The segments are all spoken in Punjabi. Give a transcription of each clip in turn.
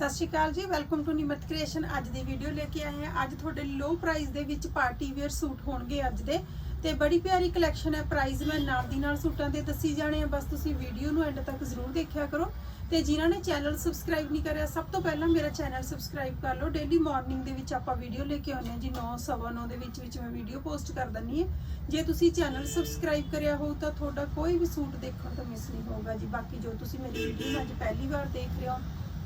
ਸਤਿ ਸ਼੍ਰੀ ਅਕਾਲ ਜੀ ਵੈਲਕਮ ਟੂ ਨਿਮਤ ਕ੍ਰੀਏਸ਼ਨ ਅੱਜ ਦੀ ਵੀਡੀਓ ਲੈ ਕੇ ਆਏ ਹਾਂ। ਅੱਜ ਤੁਹਾਡੇ ਲੋ ਪ੍ਰਾਈਸ ਦੇ ਵਿੱਚ ਪਾਰਟੀ ਵੇਅਰ ਸੂਟ ਹੋਣਗੇ ਅੱਜ ਦੇ। ਤੇ ਬੜੀ ਪਿਆਰੀ ਕਲੈਕਸ਼ਨ ਹੈ ਪ੍ਰਾਈਸ ਮੈਂ ਨਾਲ ਦੀ ਨਾਲ ਸੂਟਾਂ ਦੇ ਦੱਸੀ ਜਾਣੇ ਆ। ਬਸ ਤੁਸੀਂ ਵੀਡੀਓ ਨੂੰ ਐਂਡ ਤੱਕ ਜ਼ਰੂਰ ਦੇਖਿਆ ਕਰੋ। ਤੇ ਜਿਨ੍ਹਾਂ ਨੇ ਚੈਨਲ ਸਬਸਕ੍ਰਾਈਬ ਨਹੀਂ ਕਰਿਆ, ਸਭ ਤੋਂ ਪਹਿਲਾਂ ਮੇਰਾ ਚੈਨਲ ਸਬਸਕ੍ਰਾਈਬ ਕਰ ਲਓ। ਡੇਲੀ ਮਾਰਨਿੰਗ ਦੇ ਵਿੱਚ ਆਪਾਂ ਵੀਡੀਓ ਲੈ ਕੇ ਆਉਂਦੇ ਹਾਂ ਜੀ 9:09 ਦੇ ਵਿੱਚ ਵਿੱਚ ਮੈਂ ਵੀਡੀਓ ਪੋਸਟ ਕਰ ਦਿੰਨੀ ਹੈ। ਜੇ ਤੁਸੀਂ ਚੈਨਲ ਸਬਸਕ੍ਰਾਈਬ ਕਰਿਆ ਹੋ ਤਾਂ ਤੁਹਾਡਾ ਕੋਈ ਵੀ ਸੂਟ ਦੇਖਣ ਤੋਂ ਮਿਸ ਨਹੀਂ ਹੋਊਗਾ ਜੀ। ਬਾਕੀ ਜੋ ਤੁਸੀਂ ਮੇਰੀ ਵੀਡੀਓ ਨੂੰ ਅੱਜ ਪਹਿਲੀ ਵਾਰ ਦੇਖ ਰਹੇ ਹੋ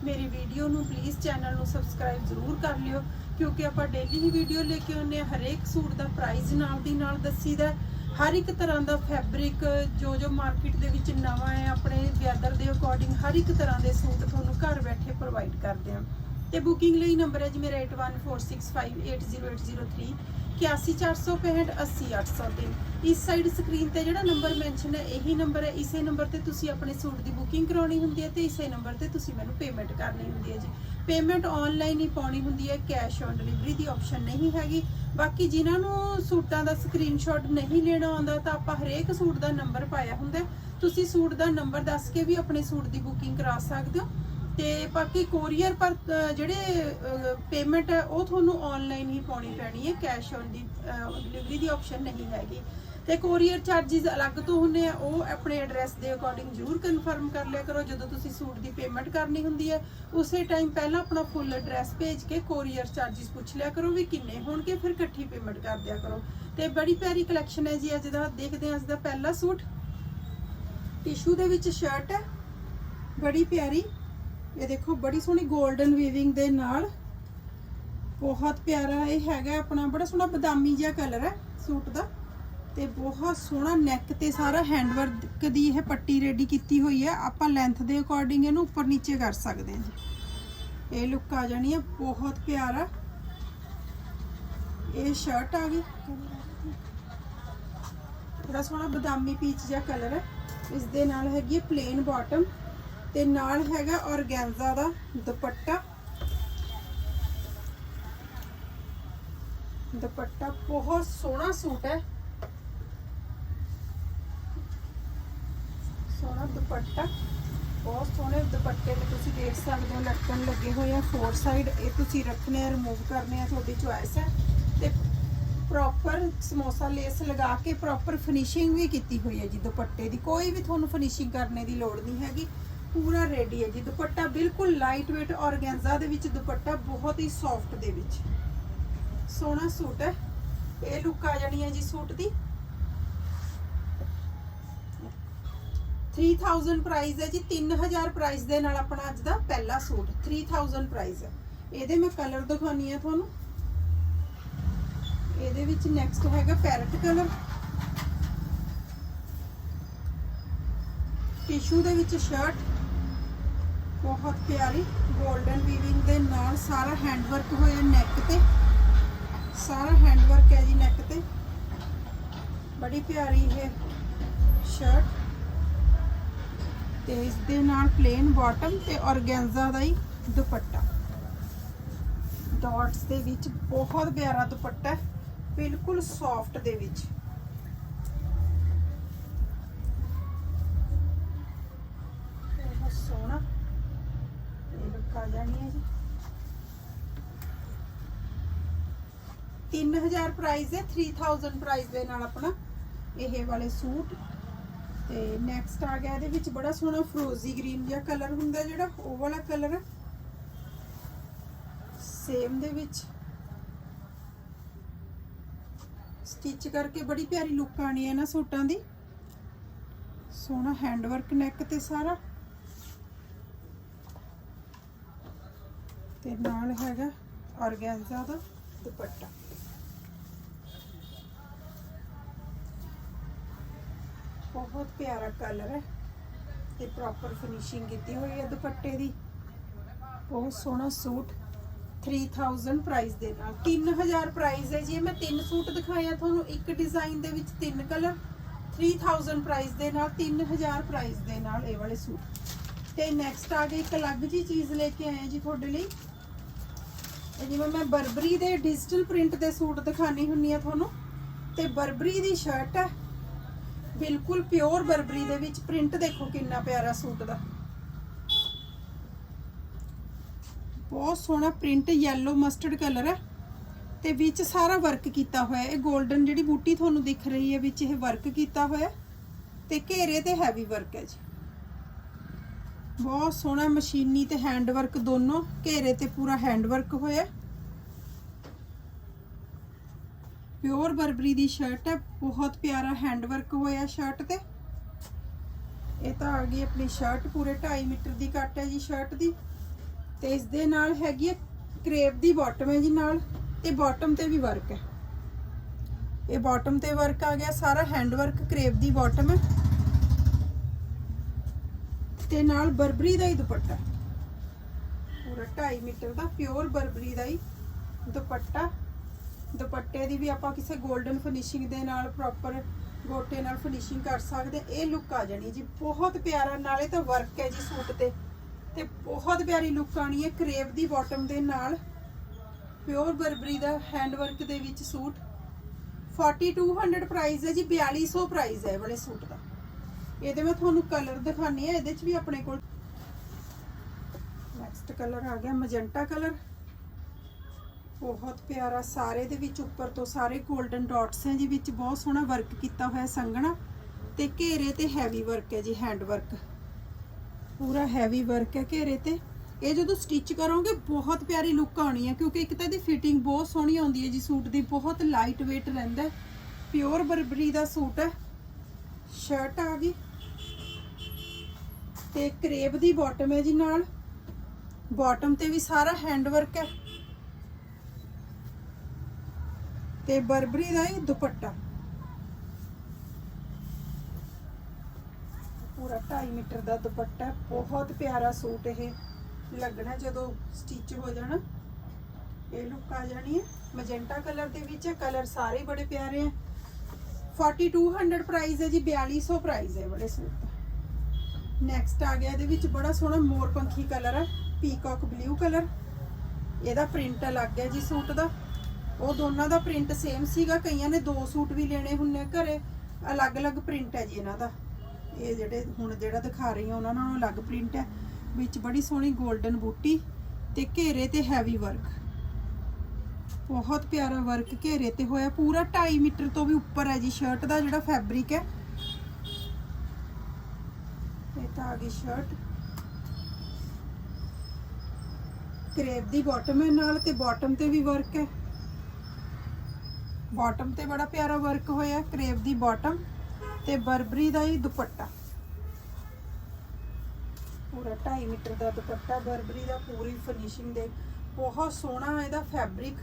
ਮੇਰੀ ਵੀਡੀਓ ਨੂੰ ਪਲੀਜ਼ ਚੈਨਲ ਨੂੰ ਸਬਸਕ੍ਰਾਈਬ ਜ਼ਰੂਰ ਕਰ ਲਿਓ, ਕਿਉਂਕਿ ਆਪਾਂ ਡੇਲੀ ਹੀ ਵੀਡੀਓ ਲੈ ਕੇ ਆਉਂਦੇ ਹਾਂ, ਹਰੇਕ ਸੂਟ ਦਾ ਪ੍ਰਾਈਸ ਨਾਲ ਦੀ ਨਾਲ ਦੱਸੀਦਾ ਹੈ। ਹਰ ਇੱਕ ਤਰ੍ਹਾਂ ਦਾ ਫੈਬਰਿਕ ਜੋ ਜੋ ਮਾਰਕੀਟ ਦੇ ਵਿੱਚ ਨਵਾਂ ਹੈ, ਆਪਣੇ ਵੈਦਰ ਦੇ ਅਕੋਰਡਿੰਗ ਹਰ ਇੱਕ ਤਰ੍ਹਾਂ ਦੇ ਸੂਟ ਤੁਹਾਨੂੰ ਘਰ ਬੈਠੇ ਪ੍ਰੋਵਾਈਡ ਕਰਦੇ ਹਾਂ ਤੇ ਬੁਕਿੰਗ ਲਈ ਨੰਬਰ ਹੈ ਜੀ ਮੇਰਾ 8146580803 8146580803 ਇਸ ਸਾਈਡ ਸਕਰੀਨ ਤੇ ਜਿਹੜਾ ਨੰਬਰ ਮੈਂਸ਼ਨ ਹੈ, ਇਹੀ ਨੰਬਰ ਹੈ। ਇਸੇ ਨੰਬਰ ਤੇ ਤੁਸੀਂ ਆਪਣੇ ਸੂਟ ਦੀ ਬੁਕਿੰਗ ਕਰਾਉਣੀ ਹੁੰਦੀ ਹੈ ਤੇ ਇਸੇ ਨੰਬਰ ਤੇ ਤੁਸੀਂ ਮੈਨੂੰ ਪੇਮੈਂਟ ਕਰਨੀ ਹੁੰਦੀ ਹੈ ਜੀ। ਪੇਮੈਂਟ ਆਨਲਾਈਨ ਹੀ ਪਾਉਣੀ ਹੁੰਦੀ ਹੈ ਕੈਸ਼ ਔਨ ਡਿਲੀਵਰੀ ਦੀ ਆਪਸ਼ਨ ਨਹੀਂ ਹੈਗੀ। ਬਾਕੀ ਜਿਨ੍ਹਾਂ ਨੂੰ ਸੂਟਾਂ ਦਾ ਸਕਰੀਨਸ਼ਾਟ ਨਹੀਂ ਲੈਣਾ ਆਉਂਦਾ, ਤਾਂ ਆਪਾਂ ਹਰੇਕ ਸੂਟ ਦਾ ਨੰਬਰ ਪਾਇਆ ਹੁੰਦਾ ਤੁਸੀਂ ਸੂਟ ਦਾ ਨੰਬਰ ਦੱਸ ਕੇ ਵੀ ਆਪਣੇ ਸੂਟ ਦੀ ਬੁਕਿੰਗ ਕਰਾ ਸਕਦੇ ਹੋ। ਤੇ ਬਾਕੀ ਕੋਰੀਅਰ ਪਰ ਜਿਹੜੇ ਪੇਮੈਂਟ ਉਹ ਤੁਹਾਨੂੰ ਆਨਲਾਈਨ ਹੀ ਪਾਉਣੀ ਪੈਣੀ ਹੈ ਕੈਸ਼ ਔਨ ਦੀ ਡਿਲੀਵਰੀ ਦੀ ਆਪਸ਼ਨ ਨਹੀਂ ਹੈਗੀ। ਤੇ ਕੋਰੀਅਰ ਚਾਰजेस ਅਲੱਗ ਤੋਂ ਹੁੰਦੇ ਆ, ਉਹ ਆਪਣੇ ਐਡਰੈਸ ਦੇ ਅਕੋਰਡਿੰਗ ਜ਼ਰੂਰ ਕਨਫਰਮ ਕਰ ਲਿਆ ਕਰੋ, ਜਦੋਂ ਤੁਸੀਂ ਸੂਟ ਦੀ ਪੇਮੈਂਟ ਕਰਨੀ ਹੁੰਦੀ ਹੈ। ਉਸੇ ਟਾਈਮ ਪਹਿਲਾਂ ਆਪਣਾ ਫੁੱਲ ਐਡਰੈਸ ਭੇਜ ਕੇ ਕੋਰੀਅਰ ਚਾਰजेस ਪੁੱਛ ਲਿਆ ਕਰੋ ਵੀ ਕਿੰਨੇ ਹੋਣਗੇ, ਫਿਰ ਇਕੱਠੀ ਪੇਮੈਂਟ ਕਰ ਦਿਆ ਕਰੋ। ਤੇ ਬੜੀ ਪਿਆਰੀ ਕਲੈਕਸ਼ਨ ਹੈ ਜੀ, ਅੱਜ ਦਾ, ਦੇਖਦੇ ਹਾਂ ਅੱਜ ਦਾ ਪਹਿਲਾ ਸੂਟ। ਟਿਸ਼ੂ ਦੇ ਵਿੱਚ ਸ਼ਰਟ ਹੈ, ਬੜੀ ਪਿਆਰੀ। ਇਹ ਦੇਖੋ, ਬੜੀ ਸੋਹਣੀ 골ਡਨ ਵੀਵਿੰਗ ਦੇ ਨਾਲ। ਬਹੁਤ ਪਿਆਰਾ ਇਹ ਹੈਗਾ ਆਪਣਾ, ਬੜਾ ਸੋਹਣਾ ਬਦਾਮੀ ਜਿਹਾ ਕਲਰ ਹੈ ਸੂਟ ਦਾ। ਤੇ ਬਹੁਤ ਸੋਹਣਾ ਨੈਕ ਤੇ ਸਾਰਾ ਹੈਂਡਵਰਕ ਦੀ ਇਹ ਪੱਟੀ ਰੈਡੀ ਕੀਤੀ ਹੋਈ ਹੈ। ਆਪਾਂ ਲੈਂਥ ਦੇ ਅਕੋਰਡਿੰਗ ਇਹਨੂੰ ਉੱਪਰ ਨੀਚੇ ਕਰ ਸਕਦੇ ਹਾਂ ਜੀ। ਇਹ ਲੁੱਕ ਆ ਜਾਣੀ ਹੈ, ਬਹੁਤ ਪਿਆਰਾ। ਇਹ ਸ਼ਰਟ ਆ ਗਈ। ਬੜਾ ਸੋਹਣਾ ਬਦਾਮੀ ਪੀਚ ਜਿਹਾ ਕਲਰ ਹੈ। ਇਸ ਦੇ ਨਾਲ ਹੈਗੀ ਹੈ ਪਲੇਨ ਬਾਟਮ ਤੇ ਨਾਲ ਹੈਗਾ ਔਰਗੈਂਜ਼ਾ ਦਾ ਦੁਪੱਟਾ। ਦੁਪੱਟਾ ਬਹੁਤ ਸੋਹਣਾ ਸੂਟ ਹੈ। ਸੋਹਣਾ ਦੁਪੱਟਾ। ਬਹੁਤ ਸੋਹਣੇ ਦੁਪੱਟੇ ਤੇ ਤੁਸੀਂ ਦੇਖ ਸਕਦੇ ਹੋ ਲਟਕਣ ਲੱਗੇ ਹੋਏ ਆ ਫੋਰ ਸਾਈਡ ਇਹ ਤੁਸੀਂ ਰੱਖਣੇ ਆ ਰਿਮੂਵ ਕਰਨੇ ਆ, ਤੁਹਾਡੀ ਚੁਆਇਸ ਹੈ। ਤੇ ਪ੍ਰੋਪਰ ਸਮੋਸਾ ਲੇਸ ਲਗਾ ਕੇ ਪ੍ਰੋਪਰ ਫਿਨਿਸ਼ਿੰਗ ਵੀ ਕੀਤੀ ਹੋਈ ਹੈ ਜੀ ਦੁਪੱਟੇ ਦੀ। ਕੋਈ ਵੀ ਤੁਹਾਨੂੰ ਫਿਨਿਸ਼ਿੰਗ ਕਰਨੇ ਦੀ ਲੋੜ ਨਹੀਂ ਹੈਗੀ। ਪੂਰਾ ਰੈਡੀ ਹੈ ਜੀ। ਦੁਪੱਟਾ ਬਿਲਕੁਲ ਲਾਈਟ weight ਔਰਗੈਂਜ਼ਾ ਦੇ ਵਿੱਚ, ਦੁਪੱਟਾ ਬਹੁਤ ਹੀ ਸੌਫਟ ਦੇ ਵਿੱਚ। ਸੋਹਣਾ ਸੂਟ ਹੈ। ਇਹ ਲੁੱਕ ਆ ਜਾਣੀ ਹੈ ਜੀ ਸੂਟ ਦੀ। 3000 ਪ੍ਰਾਈਸ ਹੈ ਜੀ। 3000 ਪ੍ਰਾਈਸ ਦੇ ਨਾਲ ਆਪਣਾ ਅੱਜ ਦਾ ਪਹਿਲਾ ਸੂਟ। 3000 ਪ੍ਰਾਈਸ ਹੈ। ਇਹਦੇ ਮੈਂ ਕਲਰ ਦਿਖਾਉਣੀ ਆ ਤੁਹਾਨੂੰ। ਇਹਦੇ ਵਿੱਚ ਨੈਕਸਟ ਹੈਗਾ ਪੈਰਟ ਕਲਰ ਟਿਸ਼ੂ ਦੇ ਵਿੱਚ ਸ਼ਰਟ ਬਹੁਤ ਪਿਆਰੀ 골ਡਨ ਵੀਵਿੰਗ ਦੇ ਨਾਲ ਸਾਰਾ ਹੈਂਡ ਵਰਕ ਹੋਇਆ ਨੈਕ ਤੇ। ਸਾਰਾ ਹੈਂਡ ਵਰਕ ਹੈ ਜੀ ਨੈਕ ਤੇ। ਬੜੀ ਪਿਆਰੀ ਇਹ ਸ਼ਰਟ ਤੇ ਇਸ ਦੇ ਨਾਲ ਪਲੇਨ ਬਾਟਮ ਤੇ ਔਰਗੈਂਜ਼ਾ ਦਾ ਹੀ ਦੁਪੱਟਾ। ਡਾਟਸ ਦੇ ਵਿੱਚ ਬਹੁਤ ਪਿਆਰਾ ਦੁਪੱਟਾ ਬਿਲਕੁਲ ਸੌਫਟ ਦੇ ਵਿੱਚ ਬਹੁਤ ਸੋਹਣਾ ਇਹ ਲੁੱਕ ਹੈ ਜੀ। 3000 ਪ੍ਰਾਈਸ ਹੈ 3000 ਪ੍ਰਾਈਸ ਦੇ ਨਾਲ ਆਪਣਾ ਇਹ ਵਾਲੇ ਸੂਟ। ਤੇ ਨੈਕਸਟ ਆ ਗਿਆ ਇਹਦੇ ਵਿੱਚ ਬੜਾ ਸੋਹਣਾ ਫਰੋਜ਼ੀ ਗ੍ਰੀਨ ਜਿਹਾ ਕਲਰ ਹੁੰਦਾ ਜਿਹੜਾ, ਉਹ ਵਾਲਾ ਕਲਰ ਸੇਮ ਦੇ ਵਿੱਚ ਸਟਿਚ ਕਰਕੇ ਬੜੀ ਪਿਆਰੀ ਲੁੱਕ ਆਣੀ ਹੈ ਨਾ ਸੂਟਾਂ ਦੀ। ਸੋਹਣਾ ਹੈਂਡ ਵਰਕ ਨੈਕ ਤੇ ਸਾਰਾ। ਤੇ ਨਾਲ ਹੈਗਾ ਔਰਗੈਂਜ਼ਾ ਦਾ ਦੁਪੱਟਾ। ਬਹੁਤ ਪਿਆਰਾ ਕਲਰ ਹੈ ਤੇ ਪ੍ਰੋਪਰ ਫਿਨਿਸ਼ਿੰਗ ਕੀਤੀ ਹੋਈ ਹੈ ਦੁਪੱਟੇ ਦੀ। ਬਹੁਤ ਸੋਹਣਾ ਸੂਟ 3000 ਪ੍ਰਾਈਸ ਦੇ ਨਾਲ। 3000 ਪ੍ਰਾਈਸ ਹੈ ਜੀ ਮੈਂ ਤਿੰਨ ਸੂਟ ਦਿਖਾਇਆ ਤੁਹਾਨੂੰ, ਇੱਕ ਡਿਜ਼ਾਈਨ ਦੇ ਵਿੱਚ ਤਿੰਨ ਕਲਰ 3000 ਪ੍ਰਾਈਸ ਦੇ ਨਾਲ 3000 ਪ੍ਰਾਈਸ ਦੇ ਨਾਲ ਇਹ ਵਾਲੇ ਸੂਟ। ਤੇ ਨੈਕਸਟ ਆ ਗਈ ਇੱਕ ਅਲੱਗ ਜੀ ਚੀਜ਼ ਲੈ ਕੇ ਆਏ ਜੀ ਤੁਹਾਡੇ ਲਈ। ਇਹ ਜਿਵੇਂ ਮੈਂ ਬਰਬਰੀ ਦੇ ਡਿਜੀਟਲ ਪ੍ਰਿੰਟ ਦੇ ਸੂਟ ਦਿਖਾਣੀ ਹੁੰਨੀ ਆ ਤੁਹਾਨੂੰ, ਤੇ ਬਰਬਰੀ ਦੀ ਸ਼ਰਟ ਹੈ। ਬਿਲਕੁਲ ਪਿਓਰ ਬਰਬਰੀ ਦੇ ਵਿੱਚ ਪ੍ਰਿੰਟ ਦੇਖੋ ਕਿੰਨਾ ਪਿਆਰਾ ਸੂਟ ਦਾ। ਬਹੁਤ ਸੋਹਣਾ ਪ੍ਰਿੰਟ ਯੈਲੋ ਮਸਟਰਡ ਕਲਰ ਹੈ, ਤੇ ਵਿੱਚ ਸਾਰਾ ਵਰਕ ਕੀਤਾ ਹੋਇਆ ਇਹ 골ਡਨ ਜਿਹੜੀ ਬੂਟੀ ਤੁਹਾਨੂੰ ਦਿਖ ਰਹੀ ਹੈ, ਵਿੱਚ ਇਹ ਵਰਕ ਕੀਤਾ ਹੋਇਆ ਹੈ, ਤੇ ਘੇਰੇ ਤੇ ਹੈਵੀ ਵਰਕ ਹੈ ਜੀ। ਬਹੁਤ ਸੋਹਣਾ ਮਸ਼ੀਨੀ ਤੇ ਹੈਂਡਵਰਕ ਦੋਨੋਂ, ਘੇਰੇ ਤੇ ਪੂਰਾ ਹੈਂਡਵਰਕ ਹੋਇਆ। ਪਿਓਰ ਬਰਬਰੀ ਦੀ ਸ਼ਰਟ ਹੈ, ਬਹੁਤ ਪਿਆਰਾ ਹੈਂਡਵਰਕ ਹੋਇਆ ਸ਼ਰਟ ਤੇ। ਇਹ ਤਾਂ ਆ ਗਈ ਆਪਣੀ ਸ਼ਰਟ ਪੂਰੇ 2.5 ਮੀਟਰ ਦੀ ਕੱਟ ਹੈ ਜੀ ਸ਼ਰਟ ਦੀ। ਤੇ ਇਸ ਦੇ ਨਾਲ ਹੈਗੀ ਹੈ ਕਰੇਪ ਦੀ ਬਾਟਮ ਹੈ ਜੀ ਨਾਲ, ਤੇ ਬਾਟਮ ਤੇ ਵੀ ਵਰਕ ਹੈ। ਇਹ ਬਾਟਮ ਤੇ ਵਰਕ ਆ ਗਿਆ, ਸਾਰਾ ਹੈਂਡ ਵਰਕ ਕਰੇਪ ਦੀ ਬਾਟਮ ਹੈ। ਤੇ ਨਾਲ ਬਰਬਰੀ ਦਾ ਹੀ ਦੁਪੱਟਾ। ਪੂਰਾ 2.5 ਮੀਟਰ ਦਾ ਪਿਓਰ ਬਰਬਰੀ ਦਾ ਹੀ ਦੁਪੱਟਾ। ਦੁਪੱਟੇ ਦੀ ਵੀ ਆਪਾਂ ਕਿਸੇ 골ਡਨ ਫਿਨਿਸ਼ਿੰਗ ਦੇ ਨਾਲ ਪ੍ਰੋਪਰ ਗੋਟੇ ਨਾਲ ਫਿਨਿਸ਼ਿੰਗ ਕਰ ਸਕਦੇ ਇਹ ਲੁੱਕ ਆ ਜਾਣੀ ਜੀ। ਬਹੁਤ ਪਿਆਰਾ, ਨਾਲੇ ਤਾਂ ਵਰਕ ਹੈ ਜੀ ਸੂਟ ਤੇ। ਤੇ ਬਹੁਤ ਪਿਆਰੀ ਲੁੱਕ ਆਣੀ ਹੈ ਕਰੇਪ ਦੀ ਬਾਟਮ ਦੇ ਨਾਲ। ਪਿਓਰ ਬਰਬਰੀ ਦਾ ਹੈਂਡ ਵਰਕ ਦੇ ਵਿੱਚ ਸੂਟ। 4200 ਪ੍ਰਾਈਸ ਹੈ ਜੀ 4200 ਪ੍ਰਾਈਸ ਹੈ ਵਾਲੇ ਸੂਟ ਦਾ। ਇਹਦੇ ਮੈਂ ਤੁਹਾਨੂੰ ਕਲਰ ਦਿਖਾਣੀ ਹੈ, ਇਹਦੇ ਚ ਵੀ ਆਪਣੇ ਕੋਲ ਨੈਕਸਟ ਕਲਰ ਆ ਗਿਆ ਮਜੈਂਟਾ ਕਲਰ ਬਹੁਤ ਪਿਆਰਾ, ਸਾਰੇ ਦੇ ਵਿੱਚ ਉੱਪਰ ਤੋਂ ਸਾਰੇ 골ਡਨ ਡਾਟਸ ਹੈ ਜੀ, ਵਿੱਚ ਬਹੁਤ ਸੋਹਣਾ ਵਰਕ ਕੀਤਾ ਹੋਇਆ ਸੰਘਣਾ। ਤੇ ਘੇਰੇ ਤੇ ਹੈਵੀ ਵਰਕ ਹੈ ਜੀ ਹੈਂਡ ਵਰਕ ਪੂਰਾ ਹੈਵੀ ਵਰਕ ਹੈ ਘੇਰੇ ਤੇ। ਇਹ ਜਦੋਂ ਸਟਿਚ ਕਰੋਗੇ, ਬਹੁਤ ਪਿਆਰੀ ਲੁੱਕ ਆਉਣੀ ਹੈ, ਕਿਉਂਕਿ ਇੱਕ ਤਾਂ ਇਹਦੀ ਫਿਟਿੰਗ ਬਹੁਤ ਸੋਹਣੀ ਆਉਂਦੀ ਹੈ ਜੀ ਸੂਟ ਦੀ, ਬਹੁਤ ਲਾਈਟ weight ਰਹਿੰਦਾ ਪਿਓਰ ਬਰਬਰੀ ਦਾ ਸੂਟ ਹੈ। ਸ਼ਰਟ ਆ ਗਈ ਤੇ ਕਰੇਬ ਦੀ ਬਾਟਮ ਹੈ ਜੀ ਨਾਲ। ਬਾਟਮ ਤੇ ਵੀ ਸਾਰਾ ਹੈਂਡ ਵਰਕ ਹੈ। ਤੇ ਬਰਬਰੀ ਦਾ ਹੀ ਦੁਪੱਟਾ। ਪੂਰਾ 2.5 ਮੀਟਰ ਦਾ ਦੁਪੱਟਾ ਬਹੁਤ ਪਿਆਰਾ ਸੂਟ ਇਹ। ਲੱਗਣਾ ਜਦੋਂ ਸਟਿਚ ਹੋ ਜਾਣਾ, ਇਹ ਲੁੱਕ ਆ ਜਾਣੀ ਹੈ। ਮੈਜੈਂਟਾ ਕਲਰ ਦੇ ਵਿੱਚ ਕਲਰ ਸਾਰੇ ਬੜੇ ਪਿਆਰੇ ਹੈ। 4200 ਪ੍ਰਾਈਸ ਹੈ ਜੀ 4200 ਪ੍ਰਾਈਸ ਹੈ ਬੜੇ ਸੂਟ ਦਾ। ਨੈਕਸਟ ਆ ਗਿਆ, ਇਹਦੇ ਵਿੱਚ ਬੜਾ ਸੋਹਣਾ ਮੋਰਪੰਖੀ ਕਲਰ ਹੈ ਪੀਕਾਕ ਬਲੂ ਕਲਰ ਇਹਦਾ ਪ੍ਰਿੰਟ ਅਲੱਗ ਹੈ ਜੀ ਸੂਟ ਦਾ। ਉਹ ਦੋਨਾਂ ਦਾ ਪ੍ਰਿੰਟ ਸੇਮ ਸੀਗਾ, ਕਈਆਂ ਨੇ ਦੋ ਸੂਟ ਵੀ ਲੈਣੇ ਹੁੰਨੇ ਆ ਘਰੇ। ਅਲੱਗ-ਅਲੱਗ ਪ੍ਰਿੰਟ ਹੈ ਜੀ ਇਹਨਾਂ ਦਾ। ਇਹ ਜਿਹੜੇ ਹੁਣ ਜਿਹੜਾ ਦਿਖਾ ਰਹੀ ਹਾਂ ਉਹਨਾਂ ਨਾਲੋਂ ਅਲੱਗ ਪ੍ਰਿੰਟ ਹੈ। ਵਿੱਚ ਬੜੀ ਸੋਹਣੀ 골ਡਨ ਬੂਟੀ ਤੇ ਘੇਰੇ ਤੇ ਹੈਵੀ ਵਰਕ ਬਹੁਤ ਪਿਆਰਾ ਵਰਕ ਘੇਰੇ ਤੇ ਹੋਇਆ। ਪੂਰਾ 2.5 ਮੀਟਰ ਤੋਂ ਵੀ ਉੱਪਰ ਹੈ ਜੀ। ਸ਼ਰਟ ਦਾ ਜਿਹੜਾ ਫੈਬਰਿਕ ਹੈ। ਇਹ ਤਾਂ ਆ ਗਈ ਸ਼ਰਟ ਕਰੇਪ ਦੀ ਬਾਟਮ ਹੈ ਨਾਲ ਤੇ ਬਾਟਮ ਤੇ ਵੀ ਵਰਕ ਹੈ। ਬਾਟਮ ਤੇ ਬੜਾ ਪਿਆਰਾ ਵਰਕ ਹੋਇਆ। ਕਰੇਪ ਦੀ ਬਾਟਮ ਤੇ ਬਰਬਰੀ ਦਾ ਹੀ ਦੁਪੱਟਾ। ਪੂਰਾ 2.5 ਮੀਟਰ ਦਾ ਦੁਪੱਟਾ। ਬਰਬਰੀ ਦਾ ਪੂਰੀ ਫਿਨਿਸ਼ਿੰਗ ਦੇ। ਬਹੁਤ ਸੋਹਣਾ ਇਹਦਾ ਫੈਬਰਿਕ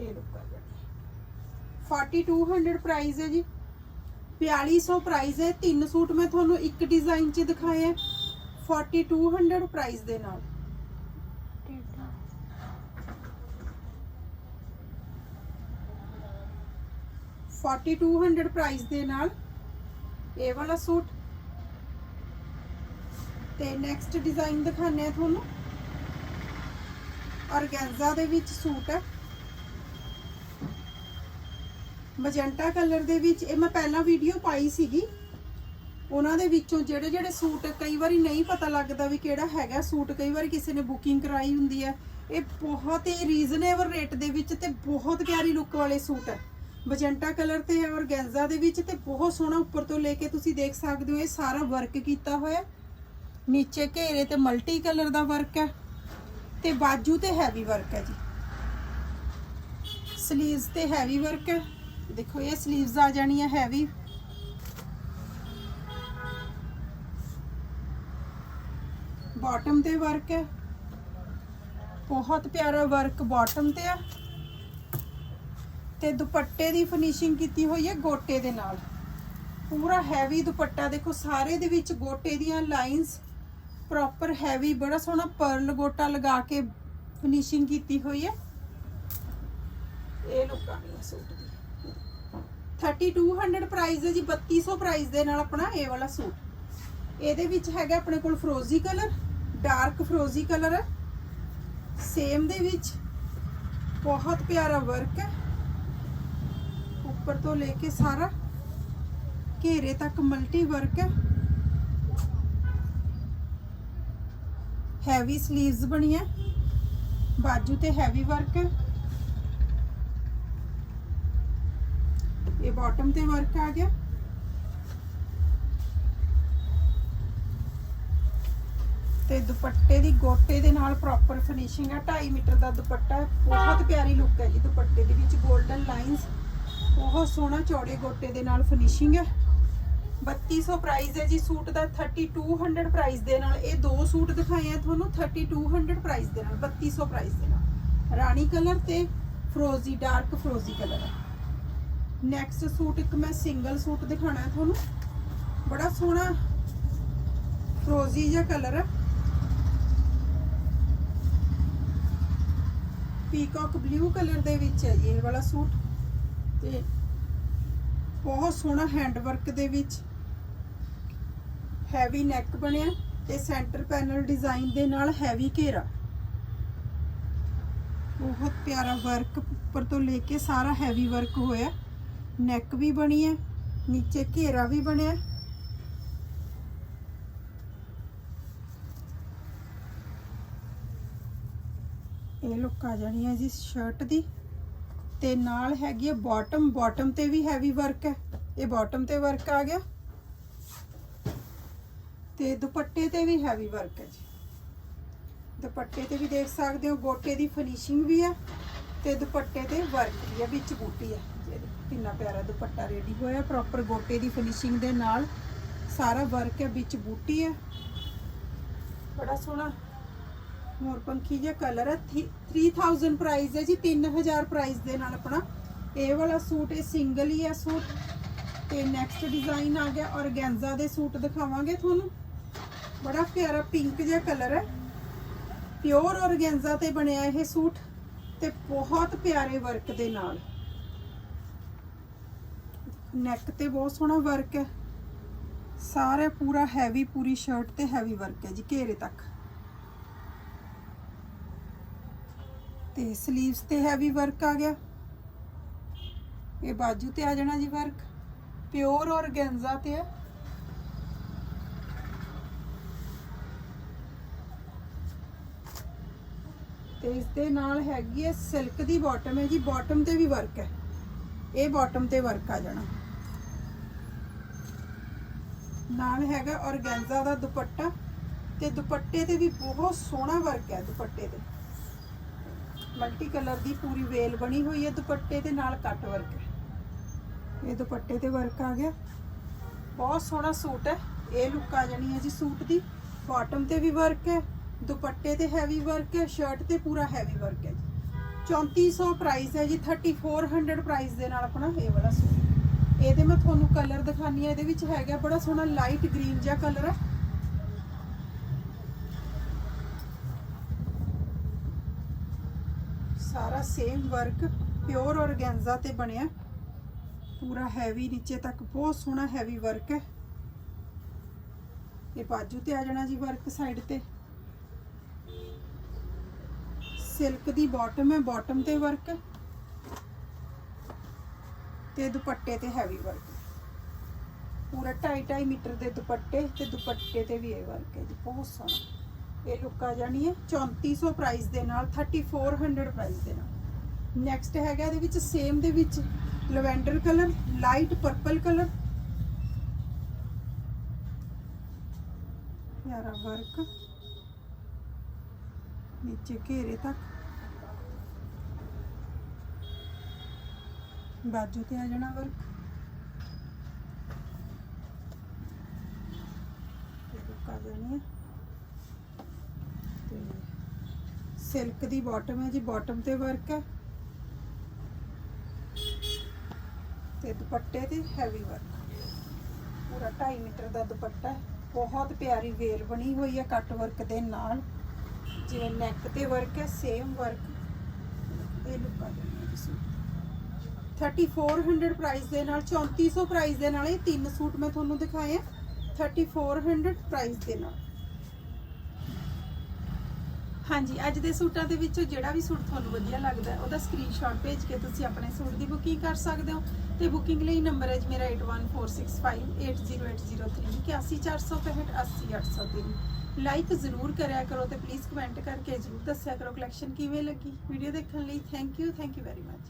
ਇਹ ਲੁੱਕ ਆ ਜਾਣੀ 4200 ਪ੍ਰਾਈਸ ਹੈ ਜੀ। 4200 ਪ੍ਰਾਈਸ ਹੈ। ਤਿੰਨ ਸੂਟ ਮੈਂ ਤੁਹਾਨੂੰ ਇੱਕ ਡਿਜ਼ਾਈਨ 'ਚ ਦਿਖਾਏ ਹੈ। 4200 ਪ੍ਰਾਈਸ ਦੇ ਨਾਲ। ਫੋਰਟੀ ਟੂ ਹੰਡਰਡ ਪ੍ਰਾਈਸ ਦੇ ਨਾਲ ਇਹ ਵਾਲਾ ਸੂਟ। ਤੇ ਨੈਕਸਟ ਡਿਜ਼ਾਈਨ ਦਿਖਾਣੇ ਆ ਤੁਹਾਨੂੰ। ਔਰਗੈਂਜ਼ਾ ਦੇ ਵਿੱਚ ਸੂਟ ਹੈ ਮਜੈਂਟਾ ਕਲਰ ਦੇ ਵਿੱਚ ਇਹ ਮੈਂ ਪਹਿਲਾਂ ਵੀਡੀਓ ਪਾਈ ਸੀਗੀ। ਉਹਨਾਂ ਦੇ ਵਿੱਚੋਂ ਜਿਹੜੇ ਜਿਹੜੇ ਸੂਟ ਕਈ ਵਾਰੀ ਨਹੀਂ ਪਤਾ ਲੱਗਦਾ ਵੀ ਕਿਹੜਾ ਹੈਗਾ ਸੂਟ, ਕਈ ਵਾਰੀ ਕਿਸੇ ਨੇ ਬੁਕਿੰਗ ਕਰਾਈ ਹੁੰਦੀ ਹੈ। ਇਹ ਬਹੁਤ ਹੀ ਰੀਜ਼ਨੇਬਲ ਰੇਟ ਦੇ ਵਿੱਚ ਤੇ ਬਹੁਤ ਪਿਆਰੀ ਲੁੱਕ ਵਾਲੇ ਸੂਟ ਹੈ। ਮਜੈਂਟਾ ਕਲਰ ਤੇ ਹੈ ਔਰਗੈਂਜ਼ਾ ਦੇ ਵਿੱਚ ਤੇ ਬਹੁਤ ਸੋਹਣਾ ਉੱਪਰ ਤੋਂ ਲੈ ਕੇ ਤੁਸੀਂ ਦੇਖ ਸਕਦੇ ਹੋ, ਇਹ ਸਾਰਾ ਵਰਕ ਕੀਤਾ ਹੋਇਆ ਨੀਚੇ ਘੇਰੇ ਤੇ ਮਲਟੀ ਕਲਰ ਦਾ ਵਰਕ ਹੈ ਤੇ ਬਾਜੂ ਤੇ ਹੈਵੀ ਵਰਕ ਹੈ ਜੀ। ਸਲੀਵਸ ਤੇ ਹੈਵੀ ਵਰਕ ਹੈ। ਦੇਖੋ, ਇਹ ਸਲੀਵਸ ਆ ਜਾਣੀਆਂ ਹੈਵੀ ਬਾਟਮ ਤੇ ਵਰਕ ਹੈ। ਬਹੁਤ ਪਿਆਰਾ ਵਰਕ ਬਾਟਮ ਤੇ ਆ। ਤੇ ਦੁਪੱਟੇ ਦੀ ਫਿਨਿਸ਼ਿੰਗ ਕੀਤੀ ਹੋਈ ਹੈ ਗੋਟੇ ਦੇ ਨਾਲ। ਪੂਰਾ ਹੈਵੀ ਦੁਪੱਟਾ, ਦੇਖੋ, ਸਾਰੇ ਦੇ ਵਿੱਚ ਗੋਟੇ ਦੀਆਂ ਲਾਈਨਸ ਪ੍ਰੋਪਰ ਹੈਵੀ ਬੜਾ ਸੋਹਣਾ ਪਰਲ ਗੋਟਾ ਲਗਾ ਕੇ ਫਿਨਿਸ਼ਿੰਗ ਕੀਤੀ ਹੋਈ ਹੈ। ਇਹ ਲੁੱਕ ਆਣੀ ਸੂਟ ਦੀ। 3200 ਪ੍ਰਾਈਸ ਹੈ ਜੀ, 3200 ਪ੍ਰਾਈਸ ਦੇ ਨਾਲ ਆਪਣਾ ਇਹ ਵਾਲਾ ਸੂਟ। ਇਹਦੇ ਵਿੱਚ ਹੈਗਾ ਆਪਣੇ ਕੋਲ ਫਰੋਜ਼ੀ ਕਲਰ ਡਾਰਕ ਫਰੋਜ਼ੀ ਕਲਰ ਹੈ। ਸੇਮ ਦੇ ਵਿੱਚ ਬਹੁਤ ਪਿਆਰਾ ਵਰਕ ਹੈ। ਉੱਪਰ ਤੋਂ ਲੈ ਕੇ ਸਾਰਾ ਘੇਰੇ ਤੱਕ ਮਲਟੀ ਵਰਕ ਹੈ। ਹੈਵੀ 슬ੀਵਸ ਬਣੀਆਂ। ਬਾਜੂ ਤੇ ਹੈਵੀ ਵਰਕ ਹੈ। ਇਹ ਬਾਟਮ ਤੇ ਵਰਕ ਆ ਗਿਆ। ਤੇ ਦੁਪੱਟੇ ਦੀ ਗੋਟੇ ਦੇ ਨਾਲ ਪ੍ਰੋਪਰ ਫਿਨਿਸ਼ਿੰਗ ਹੈ 2.5 ਮੀਟਰ ਦਾ ਦੁਪੱਟਾ ਬਹੁਤ ਪਿਆਰੀ ਲੁੱਕ ਹੈ ਜੀ ਦੁਪੱਟੇ ਦੇ ਵਿੱਚ। 골ਡਨ ਲਾਈਨਸ ਬਹੁਤ ਸੋਹਣਾ ਚੌੜੇ ਗੋਟੇ ਦੇ ਨਾਲ ਫਿਨਿਸ਼ਿੰਗ ਹੈ। 3200 ਪ੍ਰਾਈਸ ਹੈ ਜੀ। ਸੂਟ ਦਾ 3200 ਪ੍ਰਾਈਸ ਦੇ ਨਾਲ। ਇਹ ਦੋ ਸੂਟ ਦਿਖਾਏ ਆ ਤੁਹਾਨੂੰ। 3200 ਪ੍ਰਾਈਸ ਦੇ ਨਾਲ 3200 ਪ੍ਰਾਈਸ ਦੇ ਨਾਲ। ਰਾਣੀ ਕਲਰ ਤੇ ਫਰੋਜ਼ੀ ਡਾਰਕ ਫਰੋਜ਼ੀ ਕਲਰ ਹੈ। ਨੈਕਸਟ ਸੂਟ ਇੱਕ ਮੈਂ ਸਿੰਗਲ ਸੂਟ ਦਿਖਾਣਾ ਤੁਹਾਨੂੰ। ਬੜਾ ਸੋਹਣਾ ਫਰੋਜ਼ੀ ਜਿਹਾ ਕਲਰ ਹੈ। ਪੀਕਾਕ ਬਲੂ ਕਲਰ ਦੇ ਵਿੱਚ ਹੈ ਜੀ ਇਹ ਵਾਲਾ ਸੂਟ ਤੇ ਬਹੁਤ ਸੋਹਣਾ ਹੈਂਡ ਵਰਕ ਦੇ ਵਿੱਚ ਹੈਵੀ ਨੈਕ ਬਣਿਆ ਤੇ ਸੈਂਟਰ ਪੈਨਲ ਡਿਜ਼ਾਈਨ ਦੇ ਨਾਲ ਹੈਵੀ ਘੇਰਾ। ਬਹੁਤ ਪਿਆਰਾ ਵਰਕ ਉੱਪਰ ਤੋਂ ਲੈ ਕੇ ਸਾਰਾ ਹੈਵੀ ਵਰਕ ਹੋਇਆ। ਨੈਕ ਵੀ ਬਣੀ ਹੈ, ਨੀਚੇ ਘੇਰਾ ਵੀ ਬਣਿਆ ਇਹ ਲੁੱਕ ਆ ਜਾਣੀ ਹੈ ਜੀ ਸ਼ਰਟ ਦੀ। ਤੇ ਨਾਲ ਹੈਗੀ ਹੈ ਬਾਟਮ ਬਾਟਮ ਤੇ ਵੀ ਹੈਵੀ ਵਰਕ ਹੈ। ਇਹ ਬਾਟਮ ਤੇ ਵਰਕ ਆ ਗਿਆ। ਤੇ ਦੁਪੱਟੇ ਤੇ ਵੀ ਹੈਵੀ ਵਰਕ ਹੈ ਜੀ। ਦੁਪੱਟੇ ਤੇ ਵੀ ਦੇਖ ਸਕਦੇ ਹੋ, ਗੋਟੇ ਦੀ ਫਿਨਿਸ਼ਿੰਗ ਵੀ ਹੈ ਤੇ ਦੁਪੱਟੇ ਤੇ ਵਰਕ ਵੀ ਹੈ, ਵਿੱਚ ਬੂਟੀ ਹੈ। ਕਿੰਨਾ ਪਿਆਰਾ ਦੁਪੱਟਾ ਰੈਡੀ ਹੋਇਆ ਪ੍ਰੋਪਰ ਗੋਟੇ ਦੀ ਫਿਨਿਸ਼ਿੰਗ ਦੇ ਨਾਲ। ਸਾਰਾ ਵਰਕ ਹੈ, ਵਿੱਚ ਬੂਟੀ ਹੈ। ਬੜਾ ਸੋਹਣਾ। ਮੋਰ ਪੰਖੀ ਜਿਹਾ ਕਲਰ ਹੈ। 3000 ਪ੍ਰਾਈਸ ਹੈ ਜੀ 3000 ਪ੍ਰਾਈਸ ਦੇ ਨਾਲ ਆਪਣਾ। ਇਹ ਵਾਲਾ ਸੂਟ ਇਹ ਸਿੰਗਲ ਹੀ ਹੈ ਸੂਟ। ਤੇ ਨੈਕਸਟ ਡਿਜ਼ਾਈਨ ਆ ਗਿਆ ਔਰਗੈਂਜ਼ਾ ਦੇ ਸੂਟ ਦਿਖਾਵਾਂਗੇ ਤੁਹਾਨੂੰ। ਬੜਾ ਪਿਆਰਾ ਪਿੰਕ ਜਿਹਾ ਕਲਰ ਹੈ। ਪਿਓਰ ਔਰਗੈਂਜ਼ਾ ਤੇ ਬਣਿਆ ਇਹ ਸੂਟ। ਤੇ ਬਹੁਤ ਪਿਆਰੇ ਵਰਕ ਦੇ ਨਾਲ। ਨੈਕ ਤੇ ਬਹੁਤ ਸੋਹਣਾ ਵਰਕ ਹੈ। ਸਾਰੇ ਪੂਰਾ ਹੈਵੀ ਪੂਰੀ ਸ਼ਰਟ ਤੇ ਹੈਵੀ ਵਰਕ ਹੈ ਜੀ, ਘੇਰੇ ਤੱਕ। ਤੇ 슬ੀਵਸ ਤੇ ਹੈਵੀ ਵਰਕ ਆ ਗਿਆ। ਇਹ ਬਾਜੂ ਤੇ ਆ ਜਾਣਾ ਜੀ ਵਰਕ ਪਿਓਰ ਔਰਗੈਂਜ਼ਾ ਤੇ ਹੈ। ਤੇ ਇਸ ਦੇ ਨਾਲ ਹੈਗੀ ਹੈ ਸਿਲਕ ਦੀ ਬਾਟਮ ਹੈ ਜੀ। ਬਾਟਮ ਤੇ ਵੀ ਵਰਕ ਹੈ। ਇਹ ਬਾਟਮ ਤੇ ਵਰਕ ਆ ਜਾਣਾ। ਨਾਲ ਹੈਗਾ ਔਰਗੈਂਜ਼ਾ ਦਾ ਦੁਪੱਟਾ ਤੇ ਦੁਪੱਟੇ ਤੇ ਵੀ ਬਹੁਤ ਸੋਹਣਾ ਵਰਕ ਹੈ ਦੁਪੱਟੇ ਤੇ। ਮਲਟੀ ਕਲਰ ਦੀ ਪੂਰੀ ਵੇਲ ਬਣੀ ਹੋਈ ਹੈ ਦੁਪੱਟੇ ਦੇ ਨਾਲ ਕੱਟ ਵਰਕ ਹੈ। ਇਹ ਦੁਪੱਟੇ ਤੇ ਵਰਕ ਆ ਗਿਆ। ਬਹੁਤ ਸੋਹਣਾ ਸੂਟ ਹੈ। ਇਹ ਲੁੱਕ ਆ ਜਾਣੀ ਹੈ ਜੀ ਸੂਟ ਦੀ। ਬਾਟਮ ਤੇ ਵੀ ਵਰਕ ਹੈ, ਦੁਪੱਟੇ ਤੇ ਹੈਵੀ ਵਰਕ ਹੈ ਸ਼ਰਟ ਤੇ ਪੂਰਾ ਹੈਵੀ ਵਰਕ ਹੈ ਜੀ। 3400 ਪ੍ਰਾਈਸ ਹੈ ਜੀ 3400 ਪ੍ਰਾਈਸ ਦੇ ਨਾਲ ਆਪਣਾ ਇਹ ਵਾਲਾ ਸੂਟ। ਇਹਦੇ ਮੈਂ ਤੁਹਾਨੂੰ ਕਲਰ ਦਿਖਾਨੀ ਆ ਇਹਦੇ ਵਿੱਚ ਹੈਗਾ ਬੜਾ ਸੋਹਣਾ ਲਾਈਟ ਗ੍ਰੀਨ ਜਿਹਾ ਕਲਰ ਹੈ ਸਾਰਾ ਸੇਮ ਵਰਕ ਪਿਓਰ ਔਰਗੈਂਜ਼ਾ ਤੇ ਬਣਿਆ। ਪੂਰਾ ਹੈਵੀ ਨੀਚੇ ਤੱਕ ਬਹੁਤ ਸੋਹਣਾ ਹੈਵੀ ਵਰਕ ਹੈ। ਇਹ ਬਾਜੂ ਤੇ ਆ ਜਾਣਾ ਜੀ ਵਰਕ ਸਾਈਡ ਤੇ। ਸਿਲਕ ਦੀ ਬਾਟਮ ਹੈ ਬਾਟਮ ਤੇ ਵਰਕ ਹੈ। ਤੇ ਦੁਪੱਟੇ ਤੇ ਹੈਵੀ ਵਰਕ ਪੂਰਾ 2.5 ਮੀਟਰ ਦੇ ਦੁਪੱਟੇ ਤੇ ਦੁਪੱਟੇ ਤੇ ਵੀ ਇਹ ਵਰਕ ਹੈ ਜੀ, ਬਹੁਤ ਸੋਹਣਾ। ਇਹ ਲੁੱਕ ਆ ਜਾਣੀ ਹੈ 3400 ਪ੍ਰਾਈਸ ਦੇ ਨਾਲ 3400 ਪ੍ਰਾਈਸ ਦੇ ਨਾਲ। ਨੈਕਸਟ ਹੈਗਾ ਇਹਦੇ ਵਿੱਚ ਸੇਮ ਦੇ ਵਿੱਚ lavender colour light purple colour ਪਿਆਰਾ ਵਰਕ ਨੀਚੇ ਘੇਰੇ ਤੱਕ। ਬਾਜੂ ਤੇ ਆ ਜਾਣਾ ਵਰਕ ਇਹ ਲੁੱਕ ਆ ਹੈ ਤੇ ਸਿਲਕ ਦੀ ਬਾਟਮ ਹੈ ਜੀ ਬਾਟਮ ਤੇ ਵਰਕ ਹੈ। ਤੇ ਦੁਪੱਟੇ ਤੇ ਹੈਵੀ ਵਰਕ ਪੂਰਾ 2.5 ਮੀਟਰ ਦਾ ਦੁਪੱਟਾ ਹੈ। ਬਹੁਤ ਪਿਆਰੀ ਵੇਲ ਬਣੀ ਹੋਈ ਹੈ ਕੱਟ ਵਰਕ ਦੇ ਨਾਲ। ਜਿਵੇਂ ਨੈਕ ਤੇ ਵਰਕ ਹੈ ਸੇਮ ਵਰਕ ਇਹ ਲੁੱਕ ਆ ਜਾਣੀ ਹੈ 3400 ਪ੍ਰਾਈਸ ਦੇ ਨਾਲ 3400 ਪ੍ਰਾਈਸ ਦੇ ਨਾਲ ਇਹ ਤਿੰਨ ਸੂਟ ਮੈਂ ਤੁਹਾਨੂੰ ਦਿਖਾਏ ਆ 3400 ਪ੍ਰਾਈਸ ਦੇ ਨਾਲ। ਹਾਂਜੀ, ਅੱਜ ਦੇ ਸੂਟਾਂ ਦੇ ਵਿੱਚੋਂ ਜਿਹੜਾ ਵੀ ਸੂਟ ਤੁਹਾਨੂੰ ਵਧੀਆ ਲੱਗਦਾ ਉਹਦਾ ਸਕਰੀਨਸ਼ਾਟ ਭੇਜ ਕੇ ਤੁਸੀਂ ਆਪਣੇ ਸੂਟ ਦੀ ਬੁਕਿੰਗ ਕਰ ਸਕਦੇ ਹੋ। ਤੇ ਬੁਕਿੰਗ ਲਈ ਨੰਬਰ ਹੈ ਜੀ ਮੇਰਾ 8146580803 80465 80803 ਲਾਈਕ ਜ਼ਰੂਰ ਕਰਿਆ ਕਰੋ ਤੇ ਪਲੀਜ਼ ਕਮੈਂਟ ਕਰਕੇ ਜ਼ਰੂਰ ਦੱਸਿਆ ਕਰੋ ਕਲੈਕਸ਼ਨ ਕਿਵੇਂ ਲੱਗੀ। ਵੀਡੀਓ ਦੇਖਣ ਲਈ thank you thank you very much